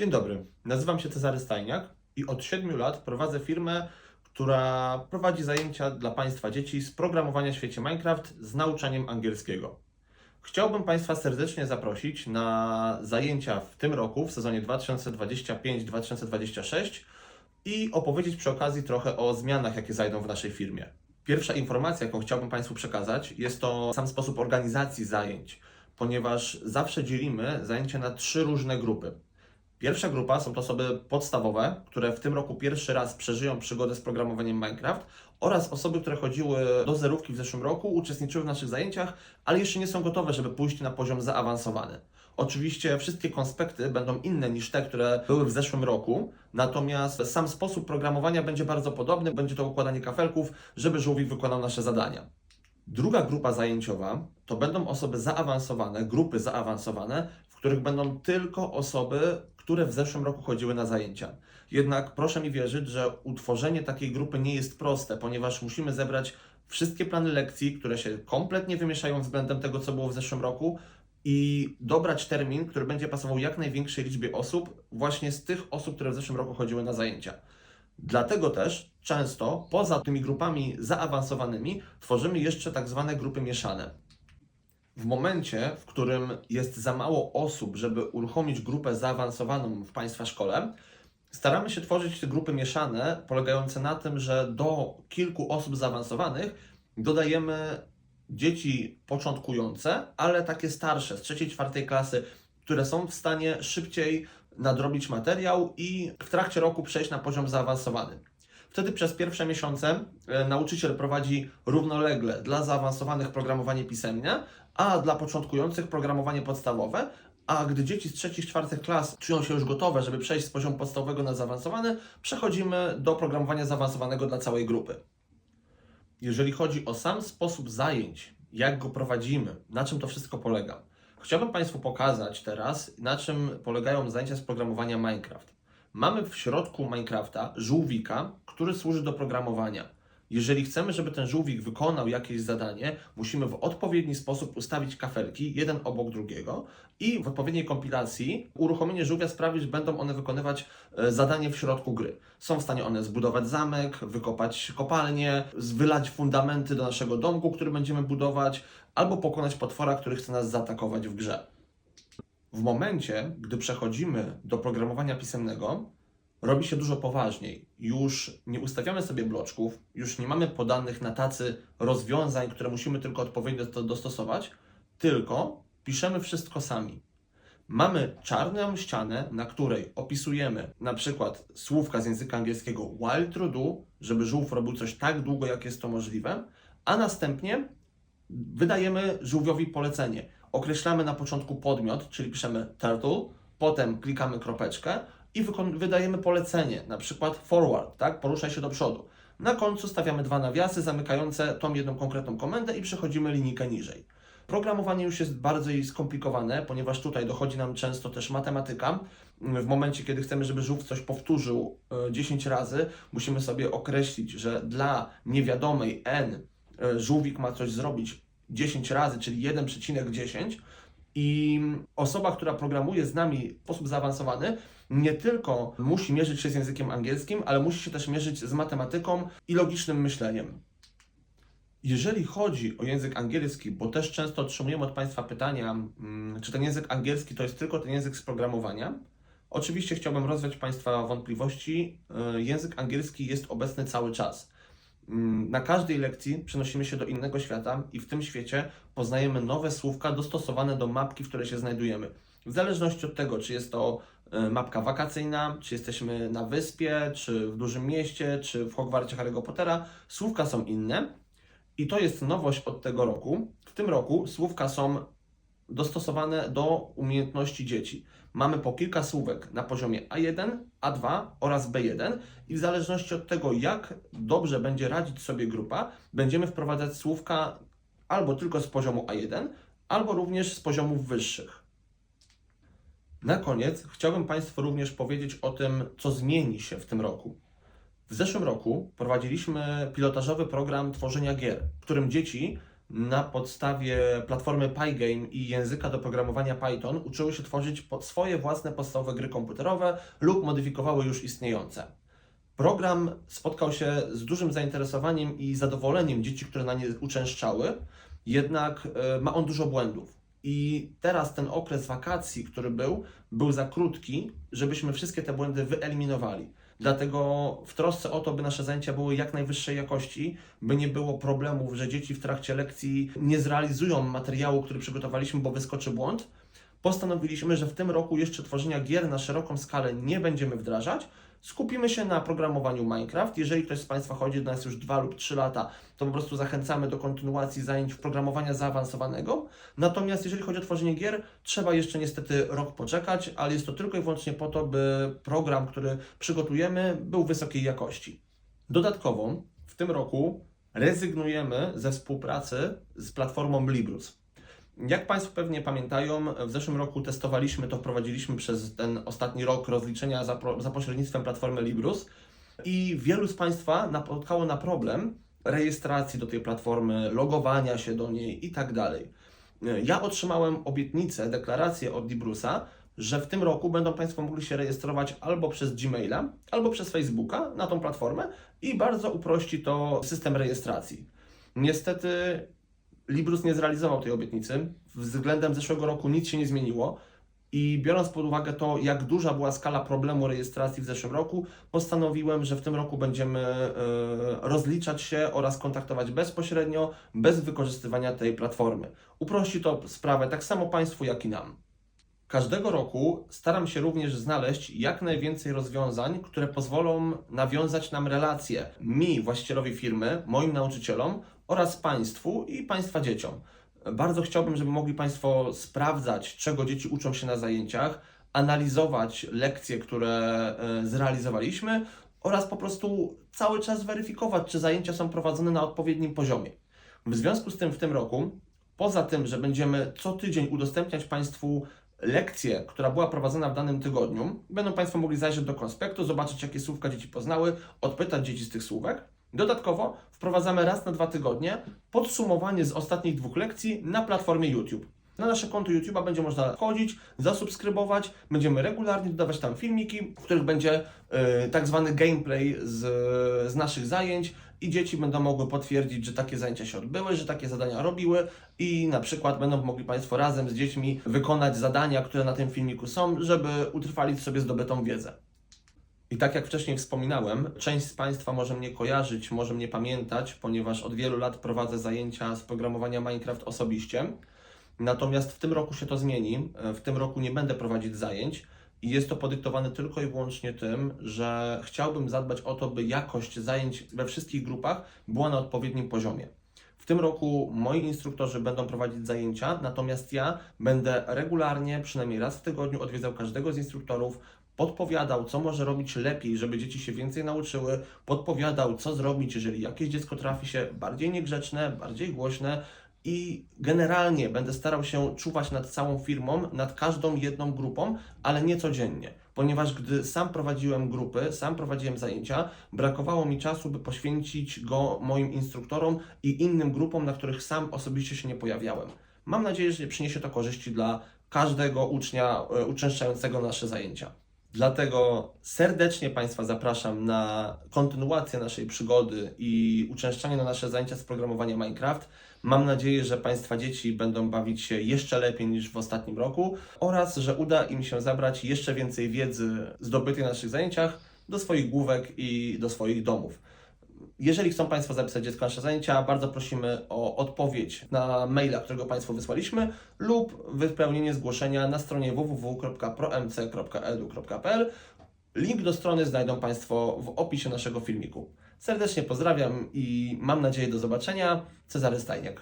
Dzień dobry, nazywam się Cezary Stajniak i od 7 lat prowadzę firmę, która prowadzi zajęcia dla Państwa dzieci z programowania w świecie Minecraft z nauczaniem angielskiego. Chciałbym Państwa serdecznie zaprosić na zajęcia w tym roku, w sezonie 2025-2026 i opowiedzieć przy okazji trochę o zmianach, jakie zajdą w naszej firmie. Pierwsza informacja, jaką chciałbym Państwu przekazać, jest to sam sposób organizacji zajęć, ponieważ zawsze dzielimy zajęcia na trzy różne grupy. Pierwsza grupa są to osoby podstawowe, które w tym roku pierwszy raz przeżyją przygodę z programowaniem Minecraft oraz osoby, które chodziły do zerówki w zeszłym roku, uczestniczyły w naszych zajęciach, ale jeszcze nie są gotowe, żeby pójść na poziom zaawansowany. Oczywiście wszystkie konspekty będą inne niż te, które były w zeszłym roku, natomiast sam sposób programowania będzie bardzo podobny, będzie to układanie kafelków, żeby żółwik wykonał nasze zadania. Druga grupa zajęciowa to będą osoby zaawansowane, grupy zaawansowane, w których będą tylko osoby, które w zeszłym roku chodziły na zajęcia. Jednak proszę mi wierzyć, że utworzenie takiej grupy nie jest proste, ponieważ musimy zebrać wszystkie plany lekcji, które się kompletnie wymieszają względem tego, co było w zeszłym roku i dobrać termin, który będzie pasował jak największej liczbie osób, właśnie z tych osób, które w zeszłym roku chodziły na zajęcia. Dlatego też często poza tymi grupami zaawansowanymi tworzymy jeszcze tak zwane grupy mieszane. W momencie, w którym jest za mało osób, żeby uruchomić grupę zaawansowaną w Państwa szkole, staramy się tworzyć te grupy mieszane, polegające na tym, że do kilku osób zaawansowanych dodajemy dzieci początkujące, ale takie starsze, z trzeciej, czwartej klasy, które są w stanie szybciej nadrobić materiał i w trakcie roku przejść na poziom zaawansowany. Wtedy przez pierwsze miesiące e, nauczyciel prowadzi równolegle dla zaawansowanych programowanie pisemne, a dla początkujących programowanie podstawowe. A gdy dzieci z trzecich, czwartych klas czują się już gotowe, żeby przejść z poziomu podstawowego na zaawansowany, przechodzimy do programowania zaawansowanego dla całej grupy. Jeżeli chodzi o sam sposób zajęć, jak go prowadzimy, na czym to wszystko polega, chciałbym Państwu pokazać teraz, na czym polegają zajęcia z programowania Minecraft. Mamy w środku Minecrafta żółwika, który służy do programowania. Jeżeli chcemy, żeby ten żółwik wykonał jakieś zadanie, musimy w odpowiedni sposób ustawić kafelki, jeden obok drugiego i w odpowiedniej kompilacji uruchomienie żółwia sprawi, że będą one wykonywać e, zadanie w środku gry. Są w stanie one zbudować zamek, wykopać kopalnię, wylać fundamenty do naszego domku, który będziemy budować, albo pokonać potwora, który chce nas zaatakować w grze. W momencie, gdy przechodzimy do programowania pisemnego, robi się dużo poważniej. Już nie ustawiamy sobie bloczków, już nie mamy podanych na tacy rozwiązań, które musimy tylko odpowiednio do- dostosować, tylko piszemy wszystko sami. Mamy czarną ścianę, na której opisujemy na przykład słówka z języka angielskiego while true do, żeby żółw robił coś tak długo, jak jest to możliwe, a następnie wydajemy żółwiowi polecenie. Określamy na początku podmiot, czyli piszemy turtle, potem klikamy kropeczkę i wydajemy polecenie, na przykład forward, tak? Poruszaj się do przodu. Na końcu stawiamy dwa nawiasy zamykające tą jedną konkretną komendę i przechodzimy linijkę niżej. Programowanie już jest bardziej skomplikowane, ponieważ tutaj dochodzi nam często też matematyka. W momencie, kiedy chcemy, żeby żółw coś powtórzył e, 10 razy, musimy sobie określić, że dla niewiadomej n e, żółwik ma coś zrobić 10 razy, czyli 1,10 i osoba, która programuje z nami w sposób zaawansowany, nie tylko musi mierzyć się z językiem angielskim, ale musi się też mierzyć z matematyką i logicznym myśleniem. Jeżeli chodzi o język angielski, bo też często otrzymujemy od Państwa pytania, mm, czy ten język angielski to jest tylko ten język z programowania, oczywiście chciałbym rozwiać Państwa wątpliwości. E, Język angielski jest obecny cały czas. Mm, Na każdej lekcji przenosimy się do innego świata i w tym świecie poznajemy nowe słówka dostosowane do mapki, w której się znajdujemy. W zależności od tego, czy jest to e, mapka wakacyjna, czy jesteśmy na wyspie, czy w dużym mieście, czy w Hogwarcie Harry'ego Pottera, słówka są inne. I to jest nowość od tego roku. W tym roku słówka są dostosowane do umiejętności dzieci. Mamy po kilka słówek na poziomie A1, A2 oraz B1 i w zależności od tego, jak dobrze będzie radzić sobie grupa, będziemy wprowadzać słówka albo tylko z poziomu A1, albo również z poziomów wyższych. Na koniec chciałbym Państwu również powiedzieć o tym, co zmieni się w tym roku. W zeszłym roku prowadziliśmy pilotażowy program tworzenia gier, w którym dzieci na podstawie platformy Pygame i języka do programowania Python uczyły się tworzyć swoje własne podstawowe gry komputerowe lub modyfikowały już istniejące. Program spotkał się z dużym zainteresowaniem i zadowoleniem dzieci, które na nie uczęszczały, jednak e, ma on dużo błędów. I teraz ten okres wakacji, który był, był za krótki, żebyśmy wszystkie te błędy wyeliminowali. Dlatego w trosce o to, by nasze zajęcia były jak najwyższej jakości, by nie było problemów, że dzieci w trakcie lekcji nie zrealizują materiału, który przygotowaliśmy, bo wyskoczy błąd, postanowiliśmy, że w tym roku jeszcze tworzenia gier na szeroką skalę nie będziemy wdrażać. Skupimy się na programowaniu Minecraft. Jeżeli ktoś z Państwa chodzi do nas już 2 lub 3 lata, to po prostu zachęcamy do kontynuacji zajęć programowania zaawansowanego. Natomiast jeżeli chodzi o tworzenie gier, trzeba jeszcze niestety rok poczekać, ale jest to tylko i wyłącznie po to, by program, który przygotujemy, był wysokiej jakości. Dodatkowo w tym roku rezygnujemy ze współpracy z platformą Librus. Jak Państwo pewnie pamiętają, w zeszłym roku testowaliśmy to, wprowadziliśmy przez ten ostatni rok rozliczenia za, za pośrednictwem platformy Librus i wielu z Państwa napotkało na problem rejestracji do tej platformy, logowania się do niej i tak dalej. Ja otrzymałem obietnicę, deklarację od Librusa, że w tym roku będą Państwo mogli się rejestrować albo przez Gmaila, albo przez Facebooka na tą platformę i bardzo uprości to system rejestracji. Niestety Librus nie zrealizował tej obietnicy. Względem zeszłego roku nic się nie zmieniło. I biorąc pod uwagę to, jak duża była skala problemu rejestracji w zeszłym roku, postanowiłem, że w tym roku będziemy e, rozliczać się oraz kontaktować bezpośrednio, bez wykorzystywania tej platformy. Uprości to sprawę tak samo Państwu, jak i nam. Każdego roku staram się również znaleźć jak najwięcej rozwiązań, które pozwolą nawiązać nam relacje mi, właścicielowi firmy, moim nauczycielom oraz Państwu i Państwa dzieciom. Bardzo chciałbym, żeby mogli Państwo sprawdzać, czego dzieci uczą się na zajęciach, analizować lekcje, które e, zrealizowaliśmy oraz po prostu cały czas weryfikować, czy zajęcia są prowadzone na odpowiednim poziomie. W związku z tym w tym roku, poza tym, że będziemy co tydzień udostępniać Państwu lekcję, która była prowadzona w danym tygodniu, będą Państwo mogli zajrzeć do konspektu, zobaczyć, jakie słówka dzieci poznały, odpytać dzieci z tych słówek. Dodatkowo wprowadzamy raz na dwa tygodnie podsumowanie z ostatnich dwóch lekcji na platformie YouTube. Na nasze konto YouTube'a będzie można wchodzić, zasubskrybować, będziemy regularnie dodawać tam filmiki, w których będzie y, tak zwany gameplay z, z naszych zajęć i dzieci będą mogły potwierdzić, że takie zajęcia się odbyły, że takie zadania robiły i na przykład będą mogli Państwo razem z dziećmi wykonać zadania, które na tym filmiku są, żeby utrwalić sobie zdobytą wiedzę. I tak jak wcześniej wspominałem, część z Państwa może mnie kojarzyć, może mnie pamiętać, ponieważ od wielu lat prowadzę zajęcia z programowania Minecraft osobiście. Natomiast w tym roku się to zmieni. W tym roku nie będę prowadzić zajęć i jest to podyktowane tylko i wyłącznie tym, że chciałbym zadbać o to, by jakość zajęć we wszystkich grupach była na odpowiednim poziomie. W tym roku moi instruktorzy będą prowadzić zajęcia, natomiast ja będę regularnie, przynajmniej raz w tygodniu, odwiedzał każdego z instruktorów, podpowiadał, co może robić lepiej, żeby dzieci się więcej nauczyły, podpowiadał, co zrobić, jeżeli jakieś dziecko trafi się bardziej niegrzeczne, bardziej głośne. I generalnie będę starał się czuwać nad całą firmą, nad każdą jedną grupą, ale nie codziennie. Ponieważ gdy sam prowadziłem grupy, sam prowadziłem zajęcia, brakowało mi czasu, by poświęcić go moim instruktorom i innym grupom, na których sam osobiście się nie pojawiałem. Mam nadzieję, że przyniesie to korzyści dla każdego ucznia e, uczęszczającego na nasze zajęcia. Dlatego serdecznie Państwa zapraszam na kontynuację naszej przygody i uczęszczanie na nasze zajęcia z programowania Minecraft. Mam nadzieję, że Państwa dzieci będą bawić się jeszcze lepiej niż w ostatnim roku oraz że uda im się zabrać jeszcze więcej wiedzy zdobytej na naszych zajęciach do swoich główek i do swoich domów. Jeżeli chcą Państwo zapisać dziecko na nasze zajęcia, bardzo prosimy o odpowiedź na maila, którego Państwu wysłaliśmy lub wypełnienie zgłoszenia na stronie www.promc.edu.pl. Link do strony znajdą Państwo w opisie naszego filmiku. Serdecznie pozdrawiam i mam nadzieję do zobaczenia. Cezary Stajniak.